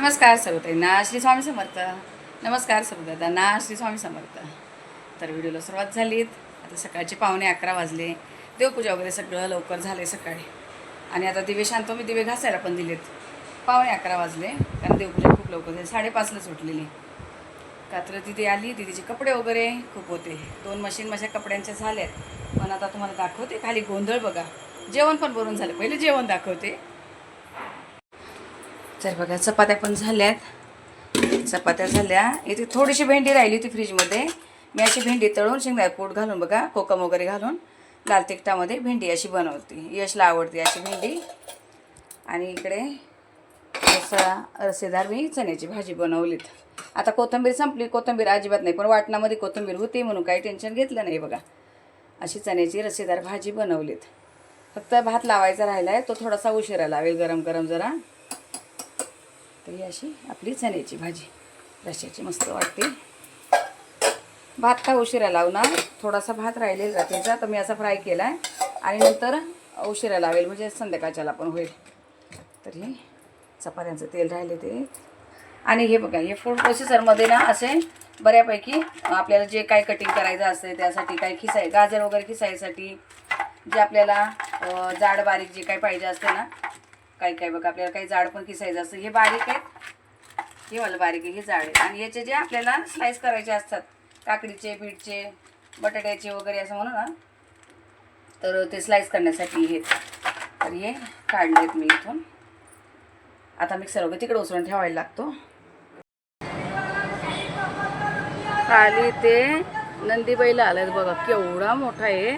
नमस्कार सर्वताईंना श्री स्वामी समर्थ. नमस्कार सर्वदादांना श्री स्वामी समर्थ. तर व्हिडिओला सुरुवात झालीत. आता सकाळचे पावणे अकरा वाजले. देवपूजा वगैरे सगळं लवकर झाले सकाळी. आणि आता दिवे शांत मी दिवे घासायला पण दिलेत. पावणे अकरा वाजले कारण देवपूजा खूप लवकर झाली. साडेपाचलाच उठलेली. कात्र तर तिथे आली तिचे कपडे वगैरे खूप होते. दोन मशीन माझ्या कपड्यांच्या झाल्यात. पण आता तुम्हाला दाखवते खाली गोंधळ बघा. जेवण पण भरून झालं. पहिले जेवण दाखवते. तर बघा चपात्या पण झाल्यात. चपात्या झाल्या. इथे थोडीशी भेंडी राहिली होती फ्रीजमध्ये. मी अशी भेंडी तळून शेंगदाणे पोट घालून बघा कोकम वगैरे घालून लाल तिखटामध्ये भेंडी अशी बनवते. यशला आवडते अशी भेंडी. आणि इकडे रसा रसेदार मी चण्याची भाजी बनवलीत. आता कोथिंबीर संपली. कोथिंबीर अजिबात नाही पण वाटणामध्ये कोथिंबीर होती म्हणून काही टेन्शन घेतलं नाही बघा. अशी चण्याची रसेदार भाजी बनवलीत. फक्त भात लावायचा राहिला आहे तो थोडासा उशिरा लावेल गरम गरम जरा. तर ही अशी आपली चण्याची भाजी. रश्याची मस्त वाटते. भात का उशिरा लावणार? थोडासा भात राहिलेला रात्रीचा तर मी असा फ्राय केला आहे आणि नंतर उशिरा लावेल म्हणजे संध्याकाळच्याला पण होईल. तर हे चपात्यांचं तेल राहिले ते. आणि हे बघा हे फूड प्रोसेसरमध्ये ना असे बऱ्यापैकी आपल्याला जे काय कटिंग करायचं असते त्यासाठी काय खिसाय गाजर वगैरे खिसायसाठी जे आपल्याला जाड बारीक जे काही पाहिजे असते ना काही काय बघा आपल्याला काही जाड पण किसायचं असतं. हे बारीक आहेत हे वाला बारीक आहे हे जाड आहे. आणि याचे जे आपल्याला स्लाईस करायचे असतात काकडीचे बीटचे बटाट्याचे वगैरे असं म्हणू ना तर ते स्लाईस करण्यासाठी हे. तर हे काढलेत मी इथून. आता मिक्सर वगैरे तिकडे उसळून ठेवायला लागतो. खाली ते नंदीबाईला आलाय बघा केवढा मोठा आहे.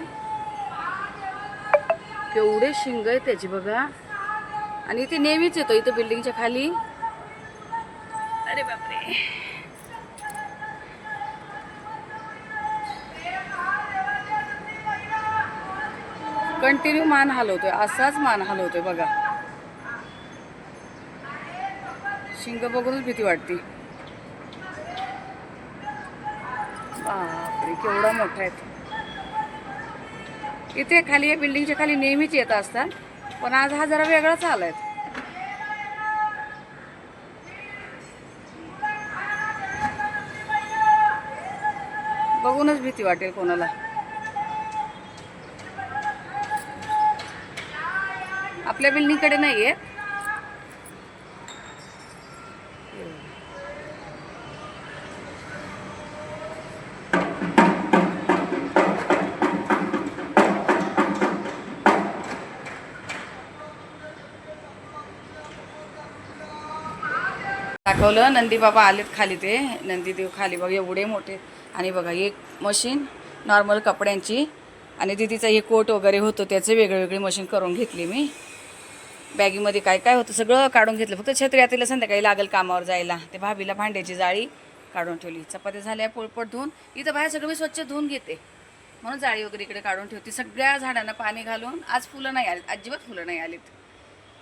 केवढे शिंग आहे त्याची बघा. आणि इथे नेहमीच येतो इथे बिल्डिंगच्या खाली. अरे बापरे. कंटिन्यू मान हलवतोय असाच मान हलवतोय बघा. शिंग बघूनच भीती वाटते. बापरे केवढा मोठा आहे इथे खाली या बिल्डिंगच्या खाली नेहमीच येत असतात पण आज हा जरा वेगळाच आलाय. बघूनच भीती वाटेल कोणाला. आपल्या बिल्डिंगकडे नाही आहे दाखवलं. नंदी बाबा आलेत खाली ते. नंदीदेव खाली बघा एवढे मोठे. आणि बघा एक मशीन नॉर्मल कपड्यांची. आणि दिदीचा हे कोट वगैरे होतं त्याचे वेगळेवेगळी मशीन करून घेतली मी. बॅगीमध्ये काय काय होतं सगळं काढून घेतलं. फक्त छत्री आतीला संध्याकाळी लागेल कामावर जायला. ते भाभीला भांड्याची जाळी काढून ठेवली. चपात्या झाल्या पोळपट धुवून. इथं बाहेर सगळं मी स्वच्छ धुवून घेते. म्हणून जाळी वगैरे इकडे काढून ठेवते. सगळ्या झाडांना पाणी घालून आज फुलं नाही आलीत अजिबात फुलं नाही आलीत.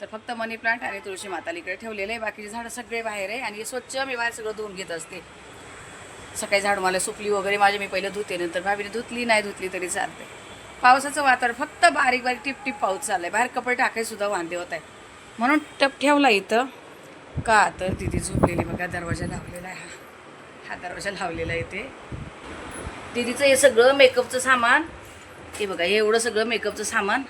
तर फक्त मनी प्लांट आणि तुळशी मातालीकडे ठेवलेले ठेवलेलं आहे. बाकीचे झाडं सगळे बाहेर आहे आणि हे स्वच्छ मी बाहेर सगळं धुवून घेत असते. सकाळी झाड मला सुकली वगैरे माझी मी पहिलं धुते नंतर भाभीने धुतली नाही धुतली तरी चालते पावसाचं वातावरण फक्त बारीक बारीक टिप टिप पाऊस आहे बाहेर कपडे टाकायसुद्धा वांदे होत आहे म्हणून टप ठेवला इथं. का तर दिदी झोपलेली बघा दरवाजा लावलेला आहे. हा हा दरवाजा लावलेला आहे इथे. दिदीचं हे सगळं मेकअपचं सामान. हे बघा हे एवढं सगळं मेकअपचं सामान.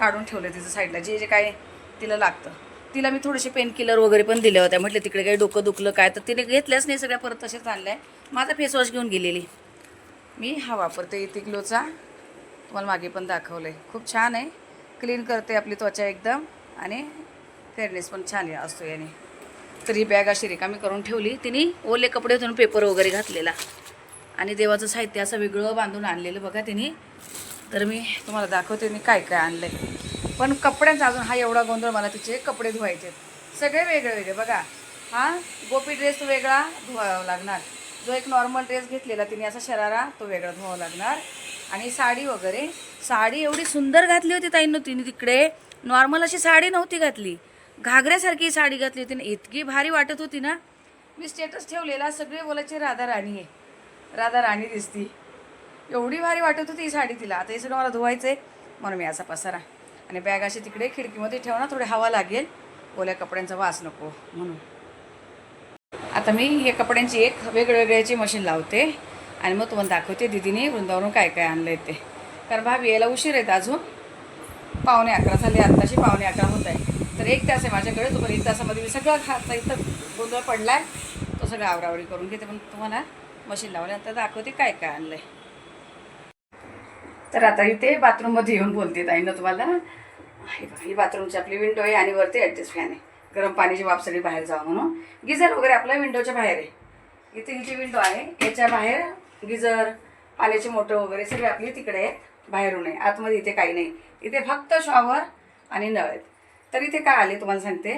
काढून ठेवलं तिचं साईडला जे जे काय तिला लागतं. तिला मी थोडेसे पेन किलर वगैरे पण दिले होते म्हटलं तिकडे काही डोकं दुखलं काय? तर तिने घेतल्याच नाही सगळ्या परत तसेच आणलं आहे माझा फेसवॉश घेऊन गेलेली. मी हा वापरते इथे ग्लोचा तुम्हाला मागे पण दाखवलं आहे खूप छान आहे. क्लीन करते आपली त्वचा एकदम. आणि फेअरनेस पण छान आहे असतो याने. तर ही बॅग अशी रिकामी करून ठेवली. तिने ओले कपडे धुवून पेपर वगैरे घातलेला. आणि देवाचं साहित्य असं वेगळं बांधून आणलेलं. बघा तिने. तर मी तुम्हाला दाखवते मी काय काय आणलं आहे पण कपड्यांचा अजून हा एवढा गोंधळ मला तिचे कपडे धुवायचे आहेत. सगळे वेगळे वेगळे बघा. हा गोपी ड्रेस वेगळा धुवावा लागणार. जो एक नॉर्मल ड्रेस घेतलेला तिने असा शरारा तो वेगळा धुवावा लागणार. आणि साडी वगैरे. साडी एवढी सुंदर घातली होती ताईनं तिने तिकडे. नॉर्मल अशी साडी नव्हती घातली. घागऱ्यासारखी साडी घातली होती ना इतकी भारी वाटत होती ना. मी स्टेटस ठेवलेला सगळे बोलायचे राधा राणी आहे. राधा राणी दिसती. एवढी भारी वाटत होती ही साडी तिला. आता हे सगळं मला धुवायचं आहे म्हणून मी असा पसारा. आणि बॅग अशी तिकडे खिडकीमध्ये ठेवणार थोडी हवा लागेल. ओल्या कपड्यांचा वास नको म्हणून. आता मी हे कपड्यांची एक वेगवेगळ्याची मशीन लावते. आणि मग तुम्हाला दाखवते दिदीने वृंदावरून काय काय आणलं आहे ते. कारण भाभी यायला उशीर आहेत अजून. पावणे अकरा झाले आत्ताशी पावणे अकरा होत आहे. तर एक तास आहे माझ्याकडे तुम्हाला एक तासामध्ये मी सगळं खाता इथं गोंधळ पडला आहे तो सगळं आवरावरी करून घेते. पण तुम्हाला मशीन लावल्यानंतर दाखवते काय काय आणलं आहे तर आता इथे बाथरूममध्ये येऊन बोलते ताईनं तुम्हाला? हे ही बाथरूमची आपली विंडो आहे आणि वरती ॲडजस्ट फॅन आहे. गरम पाण्याची वाफ बाहेर जावं म्हणून. गिझर वगैरे आपल्या विंडोच्या बाहेर आहे. इथे ही जी विंडो आहे याच्या बाहेर गिझर पाण्याची मोटर वगैरे सगळे आपली तिकडे आहेत बाहेरून आहे. आतमध्ये इथे काही नाही. इथे फक्त शॉवर आणि नळ आहेत. तर इथे काय आले तुम्हाला सांगते.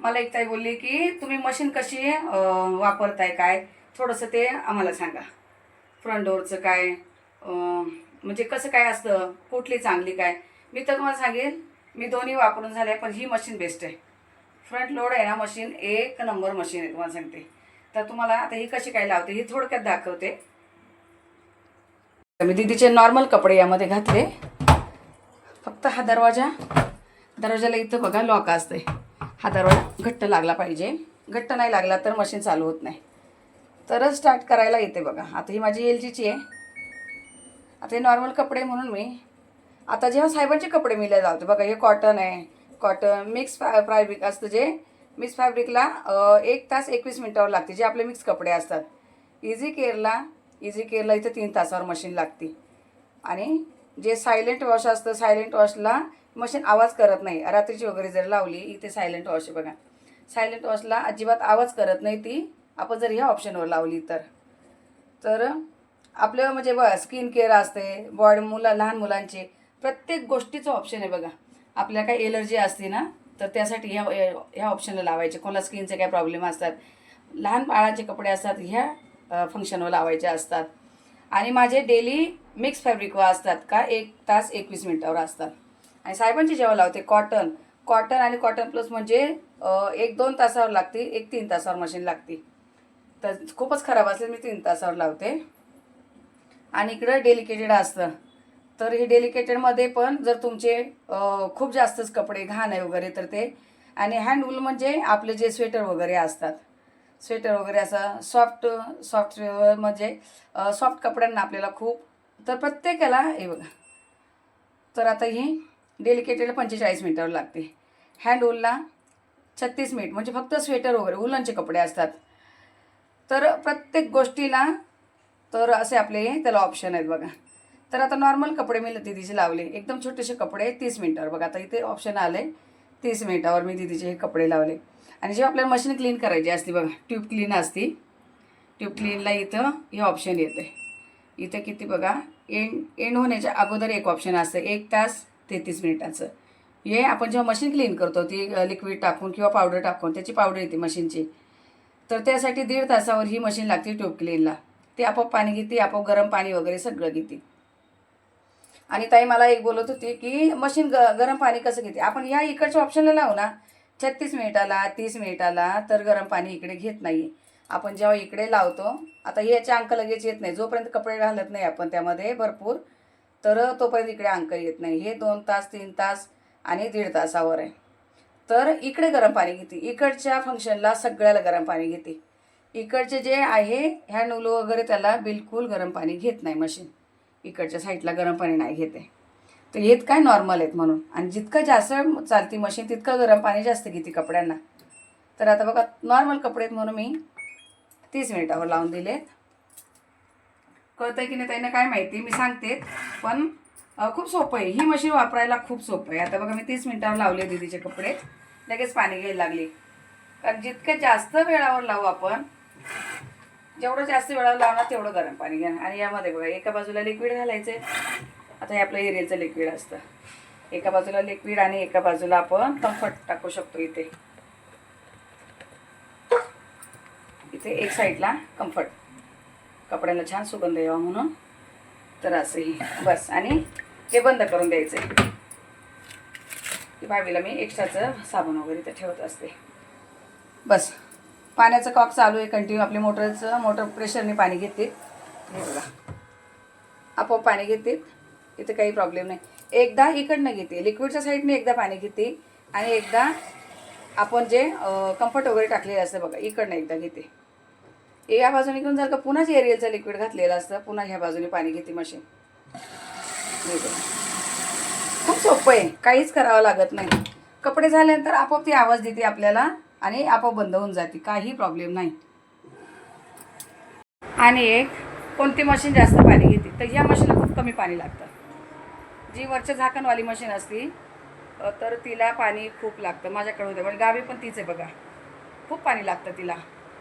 मला एक ताई बोलली की तुम्ही मशीन कशी वापरताय काय? थोडंसं ते आम्हाला सांगा. फ्रंट डोअरचं काय म्हणजे कसं काय असतं? कुठली चांगली काय? मी तर तुम्हाला सांगेन मी दोन्ही वापरून झाले पण ही मशीन बेस्ट आहे. फ्रंट लोड आहे ना मशीन एक नंबर मशीन आहे तुम्हाला सांगते. तर तुम्हाला आता ही कशी काय लावते ही थोडक्यात दाखवते. मी दीदीचे नॉर्मल कपडे यामध्ये घातले. फक्त हा दरवाजा दरवाजाला इथं बघा लॉक असते हा दरवाजा घट्ट लागला पाहिजे. घट्ट नाही लागला तर मशीन चालू होत नाही. तरच स्टार्ट करायला येते बघा. आता ही माझी एल जीची आहे. आता हे नॉर्मल कपडे म्हणून मी आता जेव्हा साहेबांचे कपडे मिले लावते. बघा हे कॉटन आहे. कॉटन मिक्स फॅ फॅब्रिक असतं जे मिक्स फॅब्रिकला एक तास एकवीस मिनटावर लागते. जे आपले मिक्स कपडे असतात. इझी केअरला इझी केअरला इथं तीन तासावर मशीन लागते. आणि जे सायलेंट वॉश असतं सायलेंट वॉशला मशीन आवाज करत नाही. रात्रीची वगैरे जर लावली इथे सायलेंट वॉश आहे बघा. सायलेंट वॉशला अजिबात आवाज करत नाही ती. आपण जर ह्या ऑप्शनवर लावली तर. तर आपलं म्हणजे ब स्किन केअर असते बॉडी मुला लहान मुलांचे प्रत्येक गोष्टीचं ऑप्शन आहे बघा. आपल्याला काही एलर्जी असते ना तर त्यासाठी ह्या ह्या ऑप्शनला लावायचे. कोणाला स्किनचे काय प्रॉब्लेम असतात लहान बाळाचे कपडे असतात ह्या फंक्शनवर लावायचे असतात. आणि माझे डेली मिक्स फॅब्रिक असतात का एक तास एकवीस मिनटावर असतात. आणि साहेबांची जेव्हा लावते कॉटन कॉटन आणि कॉटन प्लस म्हणजे एक दोन तासावर लागते एक तीन तासावर मशीन लागते. तर खूपच खराब असले मी तीन तासावर लावते. आणि इकडं डेलिकेटेड असतं. तर हे डेलिकेटेडमध्ये पण जर तुमचे खूप जास्तच कपडे घाण आहे वगैरे तर ते. आणि हँडवूल म्हणजे आपले जे स्वेटर वगैरे असतात. स्वेटर वगैरे असं सॉफ्ट सॉफ्ट म्हणजे सॉफ्ट कपड्यांना आपल्याला खूप तर प्रत्येकाला हे बघा. तर आता ही डेलिकेटेड पंचेचाळीस मिनिटावर लागते. हँडवूलला छत्तीस मिनिट म्हणजे फक्त स्वेटर वगैरे उलनचे कपडे असतात. तर प्रत्येक गोष्टीला तर असे आपले त्याला ऑप्शन आहेत बघा. तर आता नॉर्मल कपडे मी दिदीचे लावले. एकदम छोटेसे कपडे तीस मिनिटावर. बघा आता इथे ऑप्शन आले. तीस मिनिटावर मी दिदीचे हे कपडे लावले. आणि जेव्हा आपल्याला मशीन क्लीन करायची असते बघा ट्यूब क्लीन असती ट्यूब क्लीनला इथं हे ऑप्शन येते. इथं किती बघा एंड एंड होण्याच्या अगोदर एक ऑप्शन असतं. एक तास तेहतीस मिनिटाचं. हे आपण जेव्हा मशीन क्लीन करतो ती लिक्विड टाकून किंवा पावडर टाकून त्याची पावडर येते मशीनची तर त्यासाठी दीड तासावर ही मशीन लागते ट्यूब क्लीनला ती आपोआप पाणी घेते आपोआप गरम पाणी वगैरे सगळं घेते आणि ताई मला एक बोलत होती की मशीन ग गरम पाणी कसं घेते? आपण ह्या इकडच्या ऑप्शनला लावू ना. छत्तीस मिनिटाला तीस मिनिटाला तर गरम पाणी इकडे घेत नाही आपण जेव्हा इकडे लावतो आता याचे अंक लगेच येत नाही. जोपर्यंत कपडे घालत नाही आपण त्यामध्ये भरपूर तर तोपर्यंत इकडे अंक येत नाही. हे दोन तास तीन तास आणि दीड तासावर आहे. तर इकडे गरम पाणी घेते. इकडच्या फंक्शनला सगळ्याला गरम पाणी घेते. इकडचे जे आहे ह्या नूल वगैरे त्याला बिलकुल गरम पाणी घेत नाही मशीन. इकडच्या साईडला गरम पाणी नाही घेते तर येत काय नॉर्मल आहेत म्हणून. आणि जितकं जास्त चालती मशीन तितकं गरम पाणी जास्त घेते कपड्यांना. तर आता बघा नॉर्मल कपडे आहेत म्हणून मी तीस मिनिटावर लावून दिलेत. कळतं की नाही त्यांना काय माहिती मी सांगते. पण खूप सोपं आहे. ही मशीन वापरायला खूप सोपं आहे. आता बघा मी तीस मिनिटावर लावले दीदीचे कपडे. लगेच पाणी घ्यायला लागले. कारण जितकं जास्त वेळावर लावू आपण जेवढं जास्त वेळा लावणार तेवढं गरम पाणी घ्या. आणि यामध्ये बघा एका बाजूला लिक्विड घालायचे आता हे आपलं एरियाचं लिक्विड असतं. एका बाजूला लिक्विड आणि एका बाजूला आपण कम्फर्ट टाकू शकतो इथे. इथे एक साईडला कम्फर्ट कपड्यांना छान सुगंध यावा म्हणून. तर असंही. बस. आणि ते बंद करून द्यायचं आहे की भावीला मी एक्स्ट्राचं साबण वगैरे ते ठेवत असते. बस. पाण्याचं कॉक चालू आहे कंटिन्यू आपले मोटरचं मोटर प्रेशरने पाणी घेते. हे बघा. आपोआप पाणी घेते. इथे काही प्रॉब्लेम नाही. एकदा इकडनं घेते. लिक्विडच्या साईडने एकदा पाणी घेते. आणि एकदा आपण जे कम्फर्ट वगैरे टाकलेलं असतं बघा इकडनं एकदा घेते. या बाजूने घेऊन जर का पुन्हाच एरियलचं लिक्विड घातलेलं असतं पुन्हा ह्या बाजूने पाणी घेते मशीन खूप सोपं आहे. काहीच करावं लागत नाही. कपडे झाल्यानंतर आपोआप ती आवाज देते आपल्याला. आणि आपोआप बंद होऊन जाते काही प्रॉब्लेम नाही. आणि एक कोणती मशीन जास्त पाणी घेते तर या मशीनला खूप कमी पाणी लागतं. जी वरच्या झाकणवाली मशीन असती तर तिला पाणी खूप लागतं माझ्याकडे होतं पण गावी पण तीच आहे बघा. खूप पाणी लागतं तिला.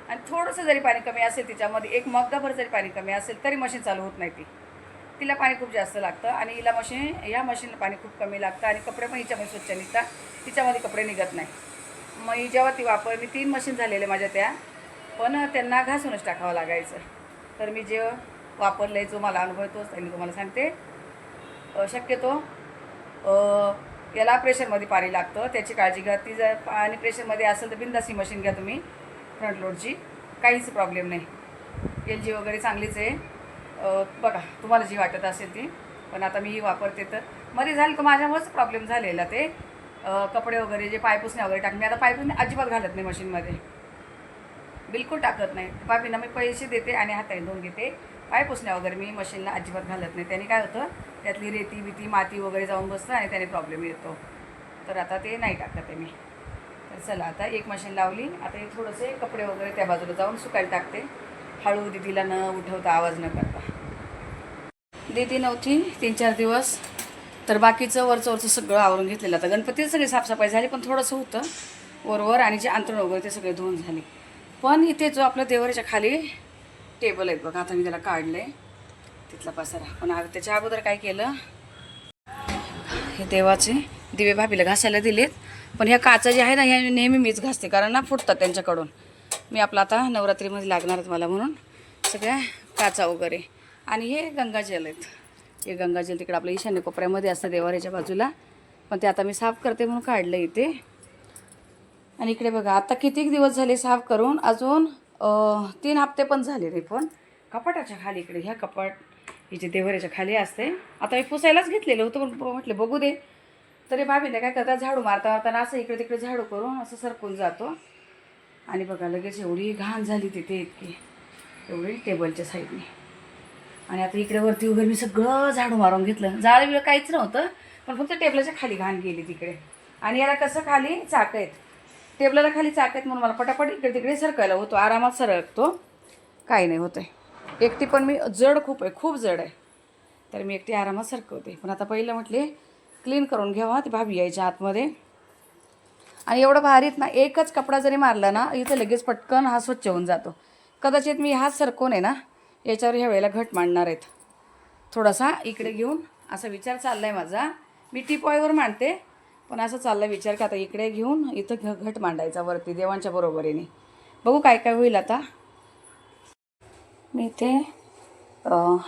आणि थोडंसं जरी पाणी कमी असेल तिच्यामध्ये एक मगदाभर जरी पाणी कमी असेल तरी मशीन चालू होत नाही ती. तिला पाणी खूप जास्त लागतं आणि हिला मशीन या मशीनला पाणी खूप कमी लागतं आणि कपडे पण हिच्यामध्ये स्वच्छ निघतात तिच्यामध्ये कपडे निघत नाही. मग ही जेव्हा ती वापर मी तीन मशीन झालेले माझ्या त्या पण त्यांना घासूनच टाकावं लागायचं. तर मी जे वापरलं आहे जो मला अनुभव आहे तोच त्यांनी तुम्हाला सांगते. शक्यतो याला प्रेशरमध्ये पाणी लागतं त्याची काळजी घ्या. ती जर पाणी प्रेशरमध्ये असेल तर बिंदासी मशीन घ्या तुम्ही फ्रंट लोडची काहीच प्रॉब्लेम नाही. एल जी वगैरे चांगलीच आहे. बघा तुम्हाला जी वाटत असेल ती पण आता मी ही वापरते तर. मध्ये झालं तर माझ्यामुळेच प्रॉब्लेम झालेला ते. कपडे वगैरे जे पायपुसणे वगैरे टाक मी आता पायपुसणे अजिबात घालत नाही मशीनमध्ये. बिलकुल टाकत नाही. पापीना मी पैसे देते आणि हाताने धुवून घेते. पाय पुसण्या वगैरे मी मशीनला अजिबात घालत नाही. त्याने काय होतं? त्यातली रेती बिती माती वगैरे जाऊन बसतं आणि त्याने प्रॉब्लेम येतो. तर आता ते नाही टाकत आहे मी. तर चला आता एक मशीन लावली. आता हे थोडंसे कपडे वगैरे त्या बाजूला जाऊन सुकायला टाकते. हळू दिदीला न उठवता आवाज न करता. दिदी नव्हती. तीन चार दिवस. तर बाकीचं वरचं वरचं सगळं आवरून घेतलेलं. आता गणपतीचं सगळी साफसफाई झाली पण थोडंसं होतं. वरवर आणि जे अंतरण वगैरे ते सगळे धुवून झाले. पण इथे जो आपलं देवराच्या खाली टेबल आहे बघा आता मी त्याला काढलं आहे तिथला पसारा. पण त्याच्या अगोदर काय केलं? हे देवाचे दिवे भाभीला घासायला दिलेत. पण ह्या काचा ज्या आहे ना ह्या नेहमी मीच घासते कारण ना फुटतात त्यांच्याकडून. मी आपला आता नवरात्रीमध्ये लागणार आहेत मला म्हणून. सगळ्या काचा वगैरे. आणि हे गंगाजल आहेत. हे गंगाजल तिकडे आपल्या ईशान्य कोपऱ्यामध्ये असतं देवाऱ्याच्या बाजूला. पण ते आता मी साफ करते म्हणून काढलं इथे. आणि इकडे बघा आता कितीक दिवस झाले साफ करून? अजून तीन हप्ते पण झाले रे पण. कपाटाच्या खाली इकडे ह्या कपाट हिचे देवऱ्याच्या खाली असते. आता मी पुसायलाच घेतलेलं होतं पण म्हटलं बघू दे. तरी भाभीने काय करतात झाडू मारता मारताना असं इकडे तिकडे झाडू करून असं सरकून जातो. आणि बघा लगेच एवढी घाण झाली तिथे इतकी. एवढी टेबलच्या साईडने. आणि आता इकडे वरती वगैरे मी सगळं झाडं मारून घेतलं. जाळ बिळ काहीच नव्हतं पण फक्त टेबलाच्या खाली घाण गेली तिकडे. आणि याला कसं खाली चाक आहेत. टेबलाला खाली चाक आहेत म्हणून मला पटापट इकडे तिकडे सरकायला होतो. आरामात सरकतो. काही नाही होतं एकटी पण मी जड खूप आहे खूप जड आहे. तर मी एकटी आरामात सरकवते. पण आता पहिलं म्हटले क्लीन करून घ्यावा ते भाभी यायच्या आतमध्ये. आणि एवढं भारीत ना एकच कपडा जरी मारला ना इथं लगेच पटकन हा स्वच्छ होऊन जातो. कदाचित मी हाच सरकवून आहे ना याच्यावर ह्या वेळेला घट मांडणार आहेत. थोडासा इकडे घेऊन असा विचार चालला आहे माझा. मी टिपॉयवर मांडते पण असं चाललं विचार की आता इकडे घेऊन इथं घ घट मांडायचा वरती देवांच्या बरोबरीने. बघू काय काय होईल आता. मी इथे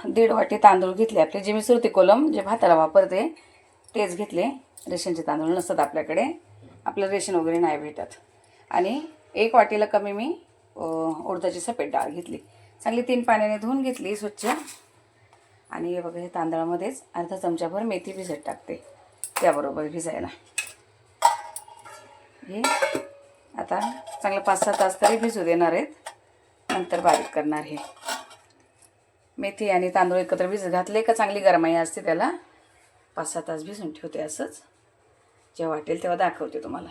दीड वाटी तांदूळ घेतले आपले. जे मी सुरती कोलम जे भाताला वापरते तेच घेतले. रेशनचे तांदूळ नसतात आपल्याकडे. आपलं रेशन वगैरे नाही भेटत. आणि एक वाटीला कमी मी उडदाची सफेद डाळ घेतली. चांगली तीन पाण्याने धुवून घेतली स्वच्छ. आणि हे बघा हे तांदळामध्येच अर्धा चमचाभर मेथी भिजत टाकते. त्याबरोबर भिजायला. हे आता चांगलं पाच सहा तास तरी भिजू देणार आहेत. नंतर बारीक करणार हे. मेथी आणि तांदूळ एकत्र भिजत घातले का चांगली गरमाई असते त्याला. पाच सहा तास भिजून ठेवते असंच. जेव्हा वाटेल तेव्हा दाखवते तुम्हाला.